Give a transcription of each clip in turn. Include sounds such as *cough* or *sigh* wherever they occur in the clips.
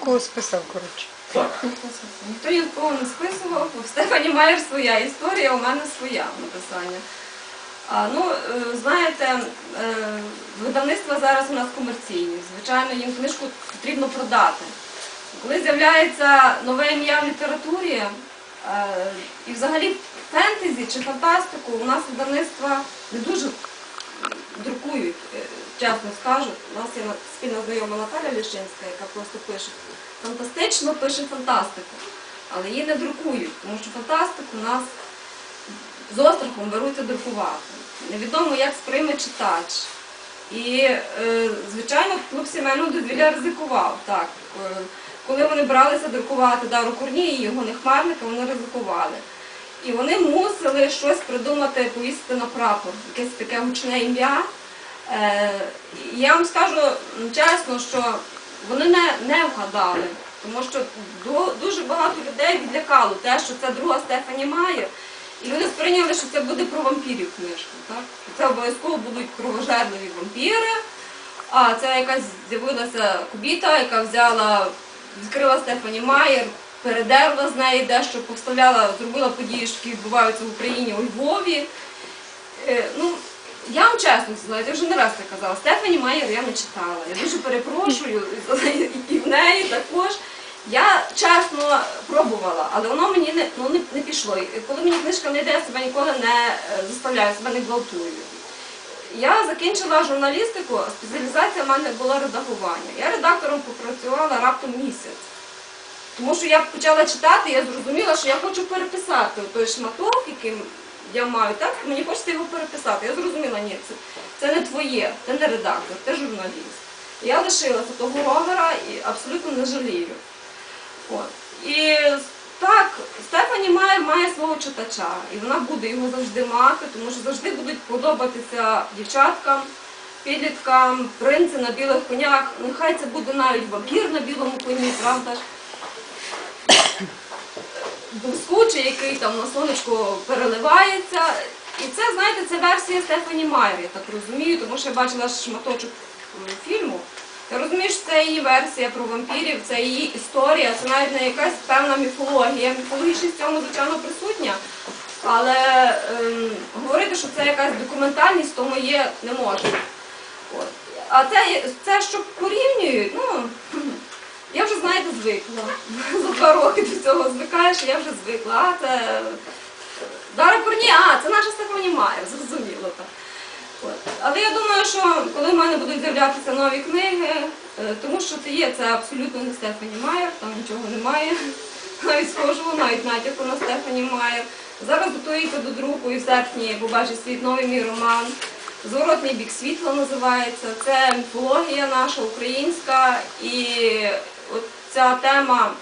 кого списав, коротше. Так. Ніхто нікого не списував, у Стефані Майер своя історія, у мене своя написання. А, ну, е, знаєте, е, видавництва зараз у нас комерційні. Звичайно, їм книжку потрібно продати. Коли з'являється нове ім'я в літературі, е, і взагалі фентезі чи фантастику, у нас видавництва не дуже друкують, чесно скажу. У нас є спільна знайома Наталя Ліщинська, яка просто пише фантастично пише фантастику, але її не друкують, тому що фантастику нас з острахом беруться друкувати. Невідомо, як сприйме читач. І, е, звичайно, клуб сімейного дозвілля ризикував. Так. Е, коли вони бралися друкувати Дару Корнії і його нехмарника, вони ризикували. І вони мусили щось придумати, повісити на прапор, якесь таке гучне ім'я. Е, я вам скажу чесно, що вони не, не вгадали, тому що дуже багато людей відлякало те, що це друга Стефані Майер. І люди сприйняли, що це буде про вампірів книжка. Так? Це обов'язково будуть кровожерливі вампіри. А це якась з'явилася кубіта, яка взяла, відкрила Стефані Майер, передерла з неї дещо, повставляла, зробила події, що відбуваються в Україні у Львові. Е, ну, я вам чесно я вже не раз це казала. Стефані Майер я не читала. Я дуже перепрошую і в неї також. Я чесно пробувала, але воно мені не, ну, не, не пішло. І коли мені книжка не йде, я себе ніколи не е, заставляю, себе не гвалтую. Я закінчила журналістику, а спеціалізація в мене була редагування. Я редактором попрацювала раптом місяць. Тому що я почала читати, я зрозуміла, що я хочу переписати той шматок, яким я маю текст, мені хочеться його переписати. Я зрозуміла, ні, це, це не твоє, ти не редактор, ти журналіст. Я лишилася того ровера і абсолютно не жалію. От. І так, Стефані має, має свого читача, і вона буде його завжди мати, тому що завжди будуть подобатися дівчаткам, підліткам, принци на білих конях. Нехай це буде навіть вампір на білому коні, правда ж? Блискучий, який там на сонечку переливається. І це, знаєте, це версія Стефані Майер, я так розумію, тому що я бачила шматочок фільму. Я розумію, що це її версія про вампірів, це її історія, це навіть не якась певна міфологія. Міфологічність в цьому, звичайно, присутня. Але ем, говорити, що це якась документальність, тому є не можна. От. А це, це, що порівнюють, ну, я вже, знаєте, звикла. За два роки до цього звикаєш, я вже звикла. А це Дара Корні, а, це наша Стефані Майер, зрозуміло так. Але я думаю, що коли в мене будуть з'являтися нові книги, е, тому що це є, це абсолютно не Стефані Майер, там нічого немає. Навіть схожого, навіть натяку на Стефані Майер. Зараз готується до друку і в серпні побачить світ новий мій роман. Зворотний бік світла називається. Це міфологія наша українська і ця тема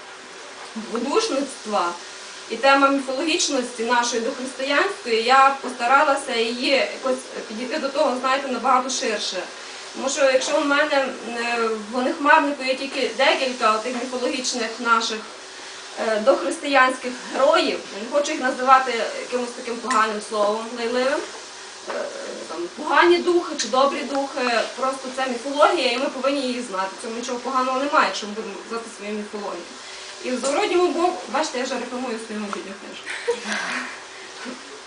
будушництва і тема міфологічності нашої дохристиянської, я постаралася її якось підійти до того, знаєте, набагато ширше. Тому що якщо у мене е, в Вонихмарнику є тільки декілька тих міфологічних наших е, дохристиянських героїв, не хочу їх називати якимось таким поганим словом лайливим, там, погані духи чи добрі духи, просто це міфологія, і ми повинні її знати. Цьому нічого поганого немає, ми будемо знати свою міфологію. І в зворотньому боку, бачите, я вже рекламую свою мобільну книжку.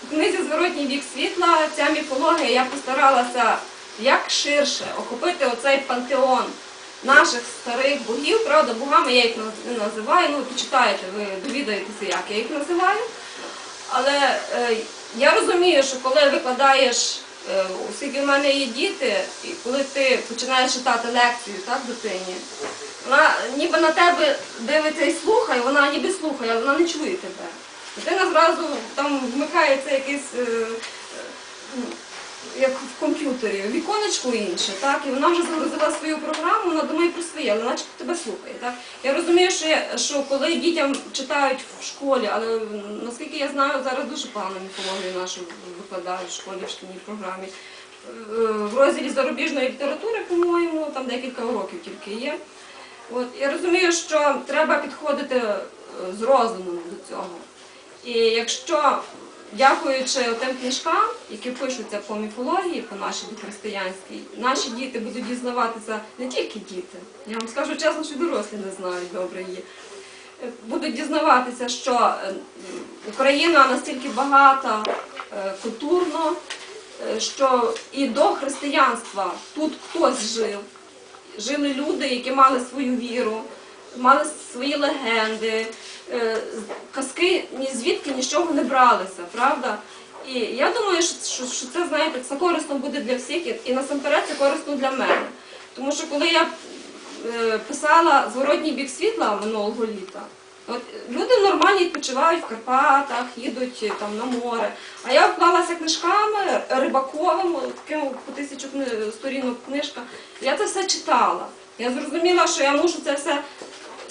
Книзі Зворотній бік світла ця міфологія я постаралася як ширше охопити оцей пантеон наших старих богів. Правда, богами я їх не називаю, ну почитаєте, ви довідаєтеся, як я їх називаю. Але е, я розумію, що коли викладаєш, е, оскільки в мене є діти, і коли ти починаєш читати лекцію так, дитині, вона ніби на тебе дивиться і слухає, вона ніби слухає, але вона не чує тебе. Дитина зразу там вмикається якийсь, е, е, як в комп'ютері, віконечко інше, так, і вона вже загрузила свою програму, вона думає про своє, але начебто тебе слухає. Так. Я розумію, що, я- що коли дітям читають в школі, але наскільки я знаю, зараз дуже погано міфологію нашу викладають в школі в шкільній програмі. Е, В розділі зарубіжної літератури, по-моєму, там декілька уроків тільки є. От, я розумію, що треба підходити е, з розумом до цього. І якщо дякуючи тим книжкам, які пишуться по міфології, по нашій християнській, наші діти будуть дізнаватися не тільки діти. Я вам скажу чесно, що дорослі не знають добре її. Будуть дізнаватися, що е, Україна настільки багата е, культурно, е, що і до християнства тут хтось жив. Жили люди, які мали свою віру, мали свої легенди, е, казки ні звідки нічого не бралися, правда? І я думаю, що, це, знаєте, це корисно буде для всіх, і, насамперед це корисно для мене. Тому що коли я е, писала зворотній бік світла минулого літа, от люди нормально відпочивають в Карпатах, їдуть е, там на море. А я вклалася книжками рибаковим, таким по тисячу сторінок книжка. Я це все читала. Я зрозуміла, що я мушу це все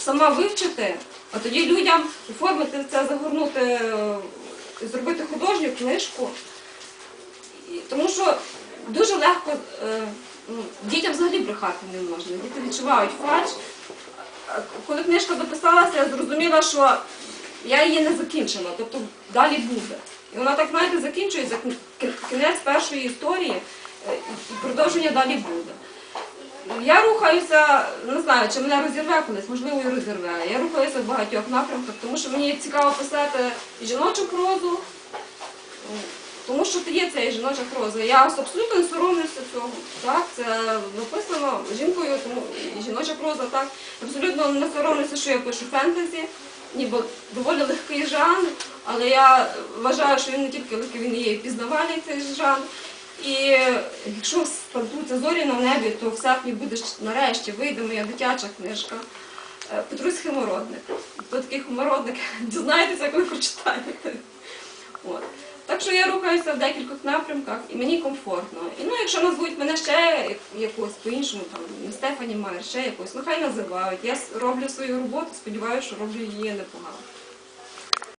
сама вивчити, а тоді людям оформити це, загорнути, е, зробити художню книжку. Тому що дуже легко е, ну, дітям взагалі брехати не можна. Діти відчувають фальш. Коли книжка дописалася, я зрозуміла, що я її не закінчила, тобто далі буде. І вона так, знаєте, закінчується кін- кін- кінець першої історії, е, і продовження далі буде. Я рухаюся, не знаю, чи мене розірве колись, можливо, і розірве. Я рухаюся в багатьох напрямках, тому що мені цікаво писати і жіночу прозу, тому що є ця жіноча проза. Я абсолютно не соромлюся цього. Так, це написано жінкою, тому і жіноча проза, так. Абсолютно не соромлюся, що я пишу фентезі, ніби доволі легкий жанр, але я вважаю, що він не тільки легкий, він є і пізнавальний цей жанр. І якщо спадуться зорі на небі, то в серпні буде нарешті вийде моя дитяча книжка. Е, Петрусь Химородник. Хто такий химородник, *laughs* дізнаєтеся, коли прочитаєте. От. Так що я рухаюся в декількох напрямках і мені комфортно. І ну, якщо назвуть мене ще як- якось по-іншому, там Стефані Майер, ще якось, ну хай називають. Я роблю свою роботу, сподіваюся, що роблю її непогано.